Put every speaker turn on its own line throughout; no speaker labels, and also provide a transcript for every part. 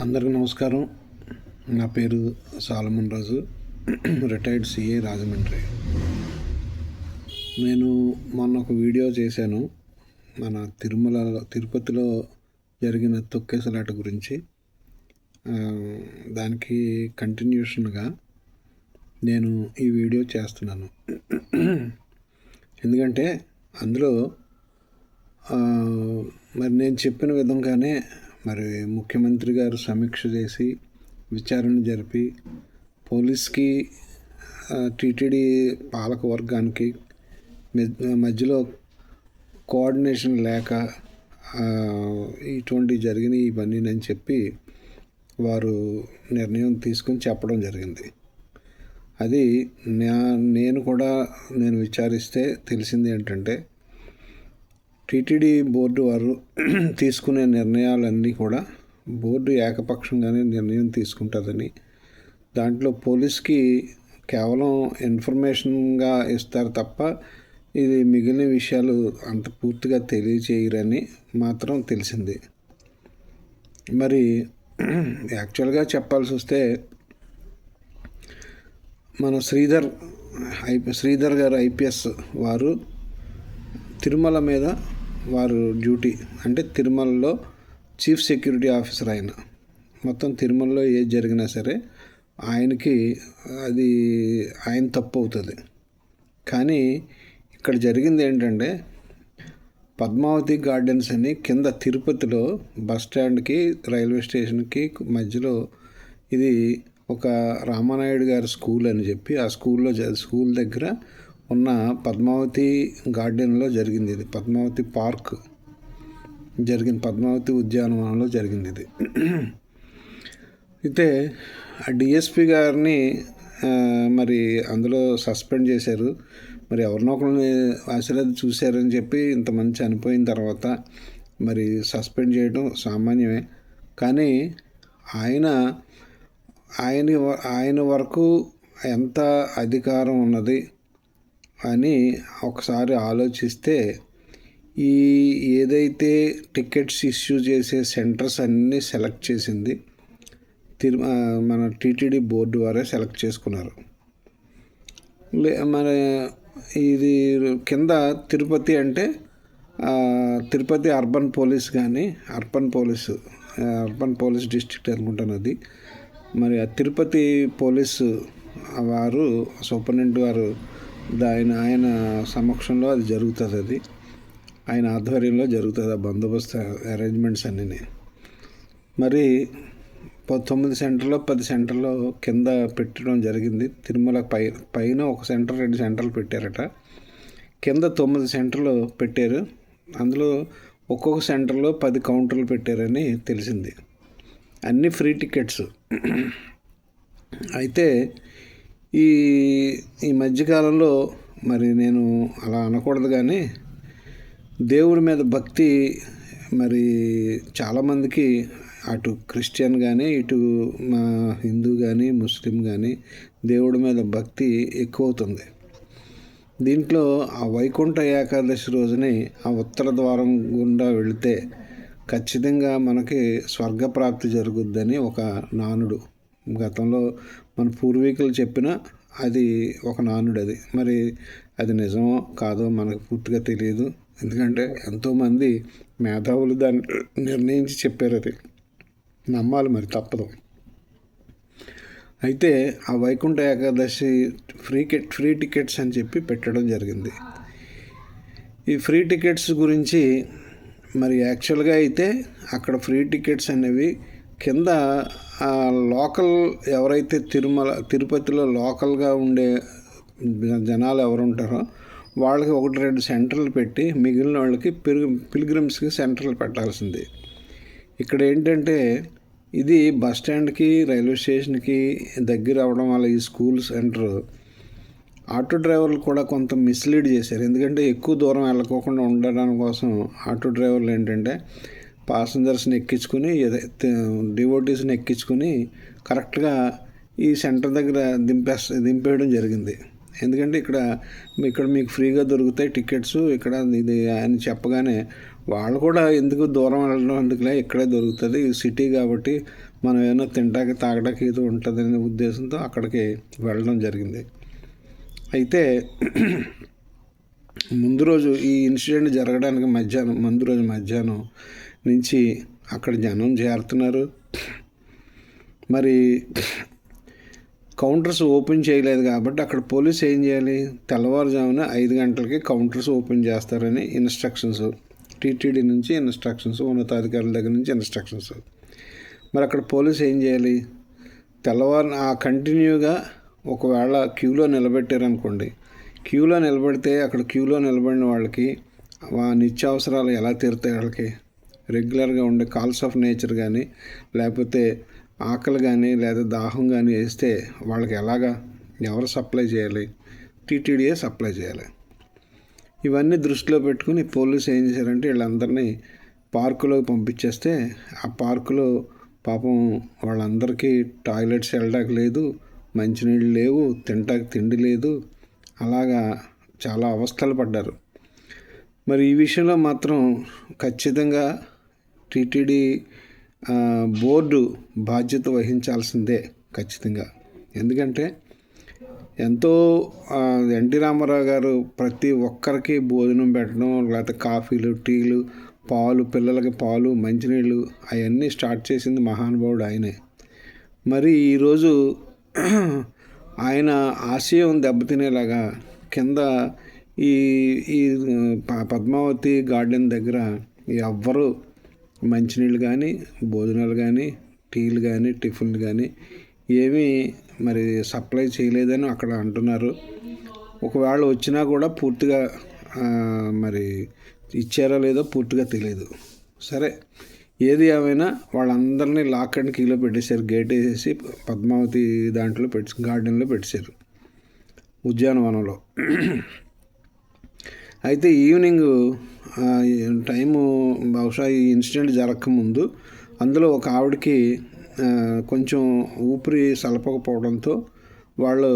అందరికీ నమస్కారం. నా పేరు సాలమన్ రాజు. Retired CA Rajahmundry. నేను మొన్న ఒక వీడియో చేశాను. మన తిరుమలలో తిరుపతిలో జరిగిన తొక్కేసలాట గురించి. దానికి కంటిన్యూషన్గా నేను ఈ వీడియో చేస్తున్నాను. ఎందుకంటే అందులో మరి నేను చెప్పిన విధంగానే మరి ముఖ్యమంత్రి గారు సమీక్ష చేసి విచారణ జరిపి పోలీస్కి టీటీడీ పాలక వర్గానికి మె- మధ్యలో కోఆర్డినేషన్ లేక ఇటువంటి జరిగినాయి ఇవన్నీ అని చెప్పి వారు నిర్ణయం తీసుకుని చెప్పడం జరిగింది. అది నా నేను కూడా నేను విచారిస్తే తెలిసింది ఏంటంటే టీటీడీ బోర్డు వారు తీసుకునే నిర్ణయాలన్నీ కూడా బోర్డు ఏకపక్షంగానే నిర్ణయం తీసుకుంటుందని. దాంట్లో పోలీస్కి కేవలం ఇన్ఫర్మేషన్గా ఇస్తారు తప్ప ఇది మిగిలిన విషయాలు అంత పూర్తిగా తెలియచేయరని మాత్రం తెలిసింది. మరి యాక్చువల్గా చెప్పాల్సి వస్తే మన శ్రీధర్ ఐ శ్రీధర్ గారు ఐపీఎస్ వారు తిరుమల మీద వారు డ్యూటీ అంటే తిరుమలలో చీఫ్ సెక్యూరిటీ ఆఫీసర్ ఆయన. మొత్తం తిరుమలలో ఏది జరిగినా సరే ఆయనకి అది ఆయన తప్పు అవుతుంది. కానీ ఇక్కడ జరిగింది ఏంటంటే పద్మావతి గార్డెన్స్ అని కింద తిరుపతిలో బస్ స్టాండ్కి రైల్వే స్టేషన్కి మధ్యలో ఇది ఒక రామానాయుడు గారి స్కూల్ అని చెప్పి ఆ స్కూల్లో స్కూల్ దగ్గర ఉన్న పద్మావతి గార్డెన్లో జరిగింది ఇది. పద్మావతి పార్క్ జరిగింది. పద్మావతి ఉద్యానవనంలో జరిగింది ఇది. అయితే ఆ డిఎస్పి గారిని మరి అందులో సస్పెండ్ చేశారు. మరి ఎవరినో ఒకరిని ఆశీర్వాదం చూశారని చెప్పి ఇంతమంది చనిపోయిన తర్వాత మరి సస్పెండ్ చేయడం సామాన్యమే. కానీ ఆయన ఆయన ఆయన వరకు ఎంత అధికారం ఉన్నది అని ఒకసారి ఆలోచిస్తే ఈ ఏదైతే టికెట్స్ ఇష్యూ చేసే సెంటర్స్ అన్నీ సెలెక్ట్ చేసింది తిరు మన టీటీడీ బోర్డు వారే సెలెక్ట్ చేసుకున్నారు. లే మన ఇది కింద తిరుపతి అంటే తిరుపతి అర్బన్ పోలీస్ కానీ urban police urban police district అనుకుంటాను అది. మరి ఆ తిరుపతి పోలీసు వారు సూపరింటెండెంట్ వారు ఆయన ఆయన సమక్షంలో అది జరుగుతుంది అది. ఆయన ఆధ్వర్యంలో జరుగుతుంది ఆ బందోబస్తు అరేంజ్మెంట్స్ అన్నీ మరి ప- తొమ్మిది సెంటర్లో పది సెంటర్లో కింద పెట్టడం జరిగింది. తిరుమల పై పైన ఒక సెంటర్ రెండు సెంటర్లు పెట్టారట. కింద తొమ్మిది సెంటర్లు పెట్టారు. అందులో ఒక్కొక్క సెంటర్లో పది కౌంటర్లు పెట్టారని తెలిసింది. అన్ని ఫ్రీ టికెట్స్. అయితే ఈ ఈ మధ్యకాలంలో మరి నేను అలా అనకూడదు కానీ దేవుడి మీద భక్తి మరి చాలామందికి అటు క్రిస్టియన్ కానీ ఇటు మా హిందూ కానీ ముస్లిం కానీ దేవుడి మీద భక్తి ఎక్కువ అవుతుంది దీంట్లో ఆ వైకుంఠ ఏకాదశి రోజుని ఆ ఉత్తర ద్వారం గుండా వెళితే ఖచ్చితంగా మనకి స్వర్గప్రాప్తి జరుగుద్దని ఒక నానుడు గతంలో మన పూర్వీకులు చెప్పిన అది ఒక నానుడు అది మరి అది నిజమో కాదో మనకు పూర్తిగా తెలియదు. ఎందుకంటే ఎంతోమంది మేధావులు దాన్ని నిర్ణయించి చెప్పారు అది. నమ్మాలి మరి తప్పదు. అయితే ఆ Vaikuntha Ekadashi free kit free tickets అని చెప్పి పెట్టడం జరిగింది. ఈ ఫ్రీ టికెట్స్ గురించి మరి యాక్చువల్గా అయితే అక్కడ ఫ్రీ టికెట్స్ అనేవి కింద లోకల్ ఎవరైతే తిరుమల తిరుపతిలో లోకల్గా ఉండే జనాలు ఎవరు ఉంటారో వాళ్ళకి ఒకటి రెండు సెంటర్లు పెట్టి మిగిలిన వాళ్ళకి పిల్ పిల్గ్రిమ్స్కి సెంటర్లు పెట్టాల్సింది. ఇక్కడ ఏంటంటే ఇది బస్ స్టాండ్కి రైల్వే స్టేషన్కి దగ్గర అవడం వల్ల ఈ స్కూల్ సెంటర్ ఆటో డ్రైవర్లు కూడా కొంత మిస్లీడ్ చేశారు. ఎందుకంటే ఎక్కువ దూరం వెళ్ళకోకుండా ఉండడం కోసం ఆటో డ్రైవర్లు ఏంటంటే పాసెంజర్స్ని ఎక్కించుకుని డివోటీస్ని ఎక్కించుకుని కరెక్ట్గా ఈ సెంటర్ దగ్గర దింపేస్తే దింపేయడం జరిగింది. ఎందుకంటే ఇక్కడ ఇక్కడ మీకు ఫ్రీగా దొరుకుతాయి టికెట్స్ ఇక్కడ ఇది అని చెప్పగానే వాళ్ళు కూడా ఎందుకు దూరం వెళ్ళడం అందుకులే ఇక్కడే దొరుకుతుంది ఇది సిటీ కాబట్టి మనం ఏమైనా తినడానికి తాగడానికి ఏదో ఉంటుందనే ఉద్దేశంతో అక్కడికి వెళ్ళడం జరిగింది. అయితే ముందు రోజు ఈ ఇన్సిడెంట్ జరగడానికి మధ్యాహ్నం ముందు రోజు మధ్యాహ్నం నుంచి అక్కడ జనం చేరుతున్నారు. మరి కౌంటర్స్ ఓపెన్ చేయలేదు కాబట్టి అక్కడ పోలీస్ ఏం చేయాలి? తెల్లవారుజామున ఐదు గంటలకి కౌంటర్స్ ఓపెన్ చేస్తారని ఇన్స్ట్రక్షన్స్ టీటీడీ నుంచి ఇన్స్ట్రక్షన్స్ ఉన్నతాధికారుల దగ్గర నుంచి ఇన్స్ట్రక్షన్స్. మరి అక్కడ పోలీస్ ఏం చేయాలి? తెల్లవారు ఆ కంటిన్యూగా ఒకవేళ క్యూలో నిలబెట్టారనుకోండి. క్యూలో నిలబెడితే అక్కడ క్యూలో నిలబడిన వాళ్ళకి నిత్యావసరాలు ఎలా తీరుతాయి వాళ్ళకి? రెగ్యులర్గా ఉండే కాల్స్ ఆఫ్ నేచర్ కానీ లేకపోతే ఆకలి కానీ లేదా దాహం కానీ వేస్తే వాళ్ళకి ఎలాగా ఎవరు సప్లై చేయాలి? టీటీడీఏ సప్లై చేయాలి. ఇవన్నీ దృష్టిలో పెట్టుకుని పోలీసు ఏం చేశారంటే వీళ్ళందరినీ పార్కులోకి పంపించేస్తే ఆ పార్కులో పాపం వాళ్ళందరికీ టాయిలెట్స్ వెళ్ళడానికి లేదు మంచినీళ్ళు లేవు తినటానికి తిండి లేదు అలాగా చాలా అవస్థలు పడ్డారు. మరి ఈ విషయంలో మాత్రం ఖచ్చితంగా టీటీడీ బోర్డు బాధ్యత వహించాల్సిందే ఖచ్చితంగా. ఎందుకంటే ఎంతో ఎన్టీ రామారావు గారు ప్రతి ఒక్కరికి భోజనం పెట్టడం లేకపోతే కాఫీలు టీలు పాలు పిల్లలకి పాలు మంచినీళ్ళు అవన్నీ స్టార్ట్ చేసింది మహానుభావుడు ఆయనే. మరి ఈరోజు ఆయన ఆశయం దెబ్బతినేలాగా కింద ఈ ఈ పద్మావతి గార్డెన్ దగ్గర ఎవ్వరు మంచినీళ్ళు కానీ భోజనాలు కానీ టీలు కానీ టిఫిన్లు కానీ ఏమీ మరి సప్లై చేయలేదని అక్కడ అంటున్నారు. ఒకవేళ వచ్చినా కూడా పూర్తిగా మరి ఇచ్చారో లేదో పూర్తిగా తెలియదు. సరే ఏది ఏమైనా వాళ్ళందరినీ లాక్ అండ్ కీలో పెట్టేశారు. గేట్ వేసేసి పద్మావతి దాంట్లో పెట్టి గార్డెన్లో పెట్టేశారు. ఉద్యానవనంలో. అయితే ఈవినింగ్ టైము బహుశా ఈ ఇన్సిడెంట్ జరగకముందు అందులో ఒక ఆవిడకి కొంచెం ఊపిరి సలపకపోవడంతో వాళ్ళు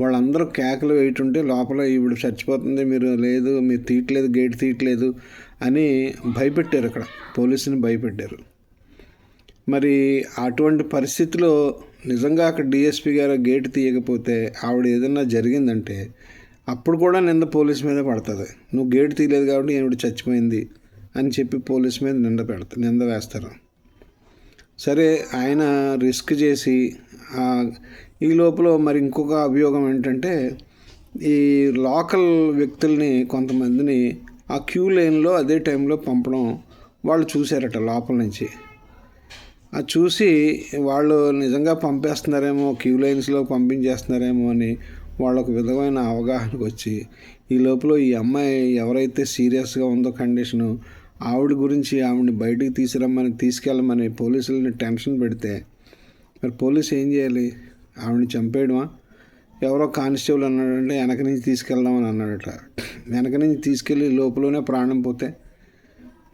వాళ్ళందరూ కేకలు వేయటుంటే లోపల ఈవిడ చచ్చిపోతుంది మీరు లేదు మీరు తీయట్లేదు గేట్ తీయట్లేదు అని భయపెట్టారు అక్కడ. పోలీసుని భయపెట్టారు. మరి అటువంటి పరిస్థితిలో నిజంగా అక్కడ డిఎస్పీ గారు గేట్ తీయకపోతే ఆవిడ ఏదన్నా జరిగిందంటే అప్పుడు కూడా నింద పోలీస్ మీద పడుతుంది. నువ్వు గేట్ తీయలేదు కాబట్టి ఈవిడ చచ్చిపోయింది అని చెప్పి పోలీస్ మీద నింద పెడతా నింద వేస్తారు. సరే ఆయన రిస్క్ చేసి ఈ లోపల మరి ఇంకొక అభియోగం ఏంటంటే ఈ లోకల్ వ్యక్తుల్ని కొంతమందిని ఆ క్యూ లైన్లో అదే టైంలో పంపడం వాళ్ళు చూశారట లోపల నుంచి. అది చూసి వాళ్ళు నిజంగా పంపేస్తున్నారేమో క్యూ లైన్స్లో పంపించేస్తున్నారేమో అని వాళ్ళకు విధమైన అవగాహనకు వచ్చి ఈ లోపల ఈ అమ్మాయి ఎవరైతే సీరియస్గా ఉందో కండిషను ఆవిడ గురించి ఆవిడని బయటికి తీసుకురమ్మని తీసుకెళ్ళమని పోలీసులని టెన్షన్ పెడితే మరి పోలీసు ఏం చేయాలి? ఆవిడని చంపేయడమా? ఎవరో కానిస్టేబుల్ అన్నాడంటే వెనక నుంచి తీసుకెళ్దామని అన్నాడట. వెనక నుంచి తీసుకెళ్ళి లోపలనే ప్రాణం పోతే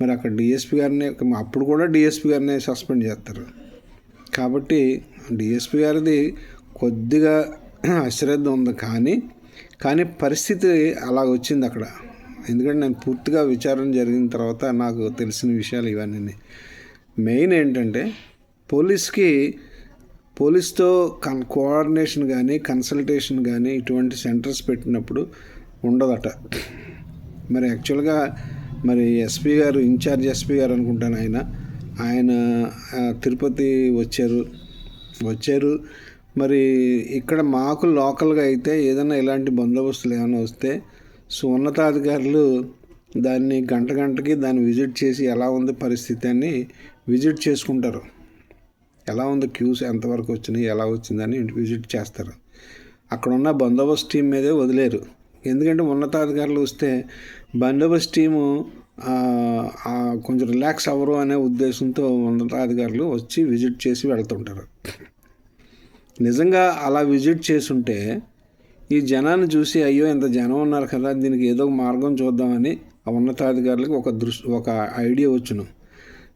మరి అక్కడ డిఎస్పీ గారిని అప్పుడు కూడా డిఎస్పీ గారిని సస్పెండ్ చేస్తారు. కాబట్టి డిఎస్పీ గారిది కొద్దిగా అశ్రద్ధ ఉంది కానీ కానీ పరిస్థితి అలా వచ్చింది అక్కడ. ఎందుకంటే నేను పూర్తిగా విచారణ జరిగిన తర్వాత నాకు తెలిసిన విషయాలు ఇవన్నీ. మెయిన్ ఏంటంటే పోలీస్కి పోలీస్తో కన్ కోఆర్డినేషన్ కానీ కన్సల్టేషన్ కానీ ఇటువంటి సెంటర్స్ పెట్టినప్పుడు ఉండదట. మరి యాక్చువల్గా మరి ఎస్పీ గారు ఇన్ఛార్జ్ ఎస్పీ గారు అనుకుంటాను ఆయన. ఆయన తిరుపతి వచ్చారు. వచ్చారు. మరి ఇక్కడ మాకు లోకల్గా అయితే ఏదైనా ఇలాంటి బందోబస్తులు ఏమైనా వస్తే సో ఉన్నతాధికారులు దాన్ని గంట గంటకి దాన్ని విజిట్ చేసి ఎలా ఉంది పరిస్థితి అని విజిట్ చేసుకుంటారు. ఎలా ఉంది క్యూస్ ఎంతవరకు వచ్చినాయి ఎలా వచ్చిందని విజిట్ చేస్తారు. అక్కడ ఉన్న బందోబస్తు టీం మీదే వదిలేరు. ఎందుకంటే ఉన్నతాధికారులు వస్తే బందోబస్తు టీము కొంచెం రిలాక్స్ అవ్వరు అనే ఉద్దేశంతో ఉన్నతాధికారులు వచ్చి విజిట్ చేసి వెళ్తుంటారు. నిజంగా అలా విజిట్ చేసుంటే ఈ జనాన్ని చూసి అయ్యో ఇంత జనం ఉన్నారు కదా దీనికి ఏదో ఒక మార్గం చూద్దామని ఆ ఉన్నతాధికారులకు ఒక దృష్టి ఒక ఐడియా వచ్చును.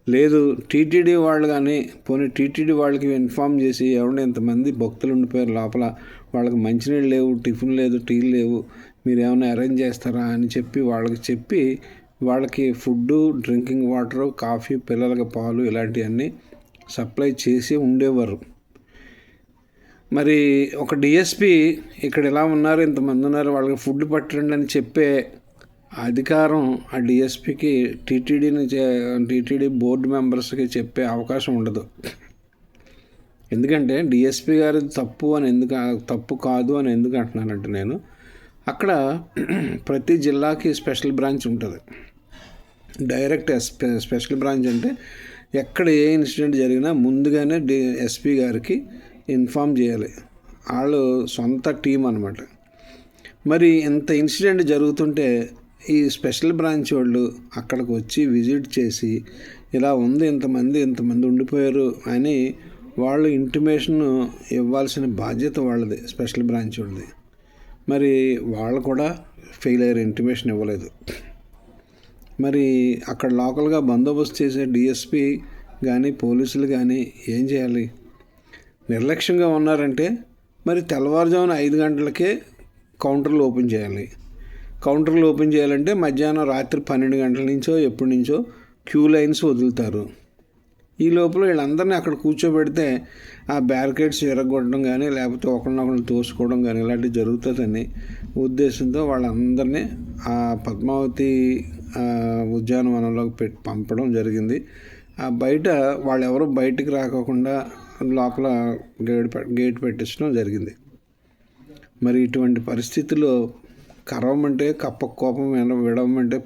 లేదు టీటీడీ వాళ్ళు కానీ పోనీ టీటీడీ వాళ్ళకి ఇన్ఫామ్ చేసి ఎవరైనా ఇంతమంది భక్తులు ఉండిపోయారు లోపల వాళ్ళకి మంచినీళ్ళు లేవు టిఫిన్ లేదు టీ లేవు మీరు ఏమైనా అరేంజ్ చేస్తారా? అని చెప్పి వాళ్ళకి చెప్పి వాళ్ళకి ఫుడ్డు డ్రింకింగ్ వాటరు కాఫీ పిల్లలకి పాలు ఇలాంటివన్నీ సప్లై చేసి ఉండేవారు. మరి ఒక డిఎస్పి ఇక్కడ ఇలా ఉన్నారు ఇంతమంది ఉన్నారు వాళ్ళకి ఫుడ్ పట్టండి అని చెప్పే అధికారం ఆ డిఎస్పికి టీటీడీని టీటీడీ బోర్డు మెంబర్స్కి చెప్పే అవకాశం ఉండదు. ఎందుకంటే డిఎస్పి గారి తప్పు అని ఎందుకు తప్పు కాదు అని ఎందుకు అంటున్నానంటే నేను అక్కడ ప్రతి జిల్లాకి స్పెషల్ బ్రాంచ్ ఉంటుంది. డైరెక్ట్ స్పెషల్ బ్రాంచ్ అంటే ఎక్కడ ఏ ఇన్సిడెంట్ జరిగినా ముందుగానే డి ఎస్పీ గారికి ఇన్ఫామ్ చేయాలి. వాళ్ళు సొంత టీం అనమాట మరి ఇంత ఇన్సిడెంట్ జరుగుతుంటే ఈ స్పెషల్ బ్రాంచ్ వాళ్ళు అక్కడికి వచ్చి విజిట్ చేసి ఇలా ఉంది ఇంతమంది ఇంతమంది ఉండిపోయారు అని వాళ్ళు ఇంటిమేషన్ ఇవ్వాల్సిన బాధ్యత వాళ్ళది స్పెషల్ బ్రాంచ్ వాళ్ళది. మరి వాళ్ళు కూడా ఫెయిల్ అయ్యారు ఇంటిమేషన్ ఇవ్వలేదు. మరి అక్కడ లోకల్గా బందోబస్తు చేసే డిఎస్పి కానీ పోలీసులు కానీ ఏం చేయాలి? నిర్లక్ష్యంగా ఉన్నారంటే మరి తెల్లవారుజామున ఐదు గంటలకే కౌంటర్లు ఓపెన్ చేయాలి. కౌంటర్లు ఓపెన్ చేయాలంటే మధ్యాహ్నం రాత్రి పన్నెండు గంటల నుంచో ఎప్పటి నుంచో క్యూ లైన్స్ వదులుతారు. ఈ లోపల వీళ్ళందరినీ అక్కడ కూర్చోబెడితే ఆ బ్యారికేడ్స్ ఎరగొట్టడం కానీ లేకపోతే ఒకరినొకరిని తోసుకోవడం కానీ ఇలాంటివి జరుగుతుందని ఉద్దేశంతో వాళ్ళందరినీ ఆ పద్మావతి ఉద్యానవనంలోకి పెట్టి పంపడం జరిగింది. ఆ బయట వాళ్ళెవరూ బయటికి రాకోకుండా లోపల గేట్ గేట్ పెట్టించడం జరిగింది. మరి ఇటువంటి పరిస్థితుల్లో కరవమంటే కప్ప కోపం విడవమంటే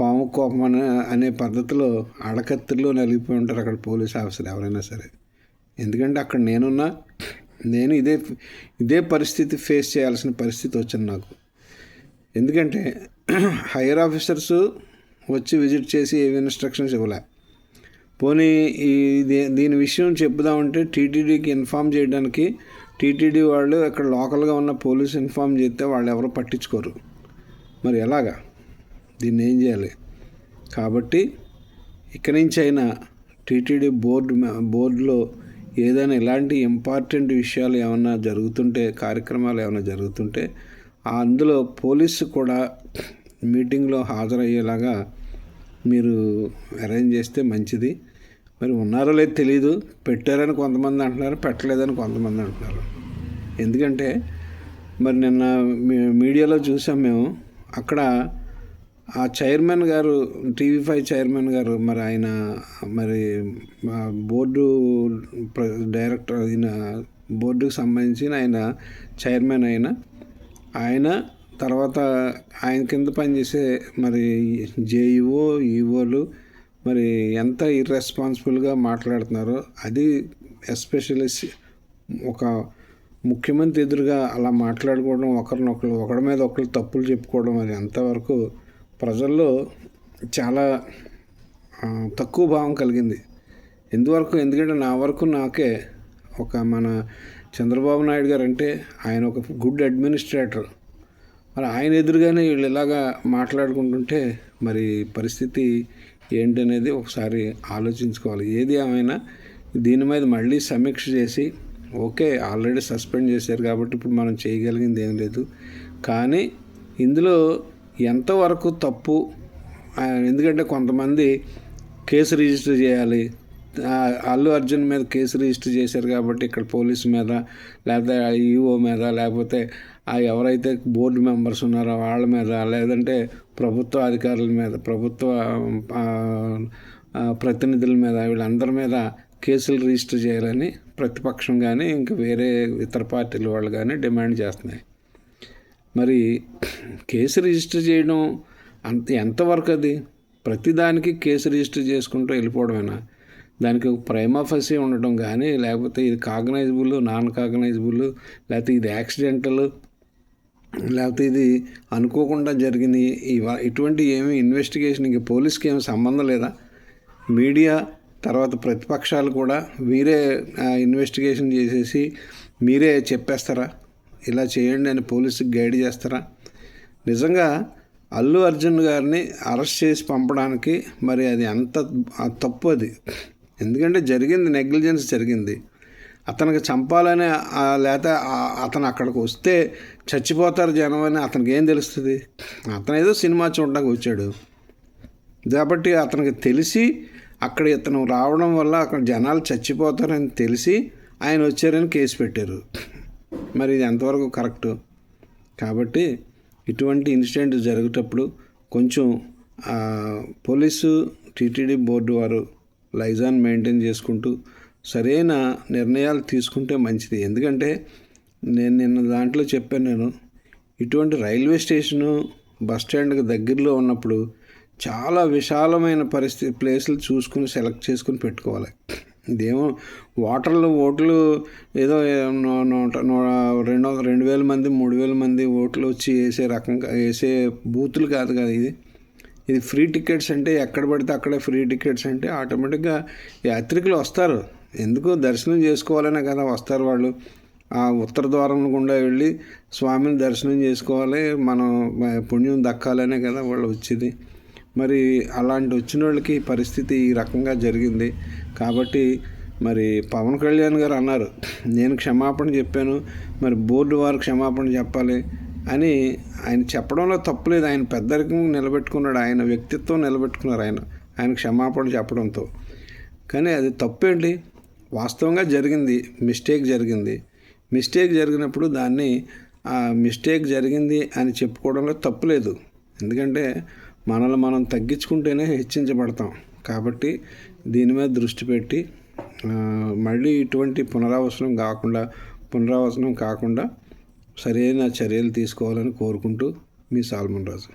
పాము కోపం అనే అనే పద్ధతిలో అడకత్తుల్లో నలిగిపోయి ఉంటారు అక్కడ పోలీస్ ఆఫీసర్ ఎవరైనా సరే. ఎందుకంటే అక్కడ నేనున్నా నేను ఇదే ఇదే పరిస్థితి ఫేస్ చేయాల్సిన పరిస్థితి వచ్చింది నాకు. ఎందుకంటే హైయర్ ఆఫీసర్స్ వచ్చి విజిట్ చేసి ఏవి ఇన్స్ట్రక్షన్స్ ఇవ్వలే. పోనీ ఈ దీని విషయం చెప్పుదామంటే టీటీడీకి ఇన్ఫామ్ చేయడానికి టీటీడీ వాళ్ళు అక్కడ లోకల్గా ఉన్న పోలీస్ ఇన్ఫామ్ చేస్తే వాళ్ళు ఎవరు పట్టించుకోరు. మరి ఎలాగా? దీన్ని ఏం చేయాలి? కాబట్టి ఇక్కడి నుంచి అయినా టీటీడీ బోర్డు బోర్డులో ఏదైనా ఇలాంటి ఇంపార్టెంట్ విషయాలు ఏమైనా జరుగుతుంటే కార్యక్రమాలు ఏమైనా జరుగుతుంటే అందులో పోలీసు కూడా మీటింగ్లో హాజరయ్యేలాగా మీరు అరేంజ్ చేస్తే మంచిది. మరి ఉన్నారో లేదు తెలియదు పెట్టారని కొంతమంది అంటున్నారు పెట్టలేదని కొంతమంది అంటున్నారు. ఎందుకంటే మరి నిన్న మీడియాలో చూసాం మేము. అక్కడ ఆ చైర్మన్ గారు టీవీ ఫైవ్ చైర్మన్ గారు మరి ఆయన మరి బోర్డు డైరెక్టర్ అయిన బోర్డుకు సంబంధించిన ఆయన చైర్మన్ అయిన ఆయన తర్వాత ఆయన కింద పనిచేసే మరి జేఈఓ ఈఓలు మరి ఎంత ఇర్రెస్పాన్సిబుల్గా మాట్లాడుతున్నారో అది ఎస్పెషల్లీ ఒక ముఖ్యమంత్రి ఎదురుగా అలా మాట్లాడుకోవడం ఒకరినొకరు ఒకరి మీద ఒకరు తప్పులు చెప్పుకోవడం అది ఎంతవరకు ప్రజల్లో చాలా తక్కువ భావం కలిగింది. ఎందువరకు ఎందుకంటే నా వరకు నాకే ఒక మన చంద్రబాబు నాయుడు గారు అంటే ఆయన ఒక గుడ్ అడ్మినిస్ట్రేటర్ మరి ఆయన ఎదురుగానే వీళ్ళు ఇలాగా మాట్లాడుకుంటుంటే మరి పరిస్థితి ఏంటనేది ఒకసారి ఆలోచించుకోవాలి. ఏది ఏమైనా దీని మీద మళ్ళీ సమీక్ష చేసి ఓకే ఆల్రెడీ సస్పెండ్ చేశారు కాబట్టి ఇప్పుడు మనం చేయగలిగింది ఏం లేదు. కానీ ఇందులో ఎంతవరకు తప్పు ఎందుకంటే కొంతమంది కేసు రిజిస్టర్ చేయాలి. అల్లు అర్జున్ మీద కేసు రిజిస్టర్ చేశారు కాబట్టి ఇక్కడ పోలీసు మీద లేకపోతే ఈఓ మీద లేకపోతే ఆ ఎవరైతే బోర్డు మెంబర్స్ ఉన్నారో వాళ్ళ మీద లేదంటే ప్రభుత్వ అధికారుల మీద ప్రభుత్వ ప్రతినిధుల మీద వీళ్ళందరి మీద కేసులు రిజిస్టర్ చేయాలని ప్రతిపక్షం కానీ ఇంకా వేరే ఇతర పార్టీల వాళ్ళు కానీ డిమాండ్ చేస్తున్నాయి. మరి కేసు రిజిస్టర్ చేయడం అంత ఎంతవరకు అది? ప్రతిదానికి కేసు రిజిస్టర్ చేసుకుంటూ వెళ్ళిపోవడమేనా? దానికి ఒక ప్రైమాఫసీ ఉండటం కానీ లేకపోతే ఇది కాగ్నైజబుల్ నాన్ కాగ్నైజబుల్ లేకపోతే ఇది యాక్సిడెంటల్ లేకపోతే ఇది అనుకోకుండా జరిగింది. ఇటువంటి ఏమి ఇన్వెస్టిగేషన్ పోలీస్కి ఏమి సంబంధం లేదా? మీడియా తర్వాత ప్రతిపక్షాలు కూడా మీరే ఇన్వెస్టిగేషన్ చేసేసి మీరే చెప్పేస్తారా? ఇలా చేయండి అని పోలీసుకి గైడ్ చేస్తారా? నిజంగా అల్లు అర్జున్ గారిని అరెస్ట్ చేసి పంపడానికి మరి అది అంత తప్పు అది. ఎందుకంటే జరిగింది నెగ్లిజెన్స్ జరిగింది. అతనికి చంపాలని లేకపోతే అతను అక్కడికి వస్తే చచ్చిపోతారు జనం అని అతనికి ఏం తెలుస్తుంది? అతను ఏదో సినిమా చూడడానికి వచ్చాడు. కాబట్టి అతనికి తెలిసి అక్కడ ఇతను రావడం వల్ల అక్కడ జనాలు చచ్చిపోతారని తెలిసి ఆయన వచ్చారని కేసు పెట్టారు. మరి ఇది ఎంతవరకు కరెక్ట్? కాబట్టి ఇటువంటి ఇన్సిడెంట్ జరిగేటప్పుడు కొంచెం పోలీసు టీటీడీ బోర్డు వారు లైజాన్ మెయింటైన్ చేసుకుంటూ సరైన నిర్ణయాలు తీసుకుంటే మంచిది. ఎందుకంటే నేను నిన్న దాంట్లో చెప్పాను నేను ఇటువంటి రైల్వే స్టేషను బస్ స్టాండ్కి దగ్గరలో ఉన్నప్పుడు చాలా విశాలమైన పరిస్థితి ప్లేసులు చూసుకుని సెలెక్ట్ చేసుకుని పెట్టుకోవాలి. ఇదేమో ఓటర్లు ఓట్లు ఏదో నూట రెండు రెండు వేల మంది మూడు వేల మంది ఓట్లు వచ్చి వేసే రకంగా వేసే బూతులు కాదు కదా ఇది. ఇది ఫ్రీ టికెట్స్ అంటే ఎక్కడ పడితే అక్కడే ఫ్రీ టికెట్స్ అంటే ఆటోమేటిక్గా యాత్రికులు వస్తారు. ఎందుకు దర్శనం చేసుకోవాలనే కదా వస్తారు వాళ్ళు. ఆ ఉత్తర ద్వారం గుండా వెళ్ళి స్వామిని దర్శనం చేసుకోవాలి మనం పుణ్యం దక్కాలనే కదా వాళ్ళు వచ్చేది. మరి అలాంటి వచ్చిన వాళ్ళకి పరిస్థితి ఈ రకంగా జరిగింది. కాబట్టి మరి పవన్ కళ్యాణ్ గారు అన్నారు నేను క్షమాపణ చెప్పాను మరి బోర్డు వారు క్షమాపణ చెప్పాలి అని ఆయన చెప్పడంలో తప్పులేదు. ఆయన పెద్దరికం నిలబెట్టుకున్నాడు ఆయన వ్యక్తిత్వం నిలబెట్టుకున్నారు ఆయన ఆయన క్షమాపణ చెప్పడంతో. కానీ అది తప్పేంటి? వాస్తవంగా జరిగింది మిస్టేక్ జరిగింది. మిస్టేక్ జరిగినప్పుడు దాన్ని ఆ మిస్టేక్ జరిగింది అని చెప్పుకోవడంలో తప్పులేదు ఎందుకంటే మనల్ని మనం తగ్గించుకుంటేనే హెచ్చించబడతాం. కాబట్టి దీని మీద దృష్టి పెట్టి మళ్ళీ ఇటువంటి పునరావసరం కాకుండా పునరావసనం కాకుండా సరైన చర్యలు తీసుకోవాలని కోరుకుంటూ మీ సాల్మన్ రాజు.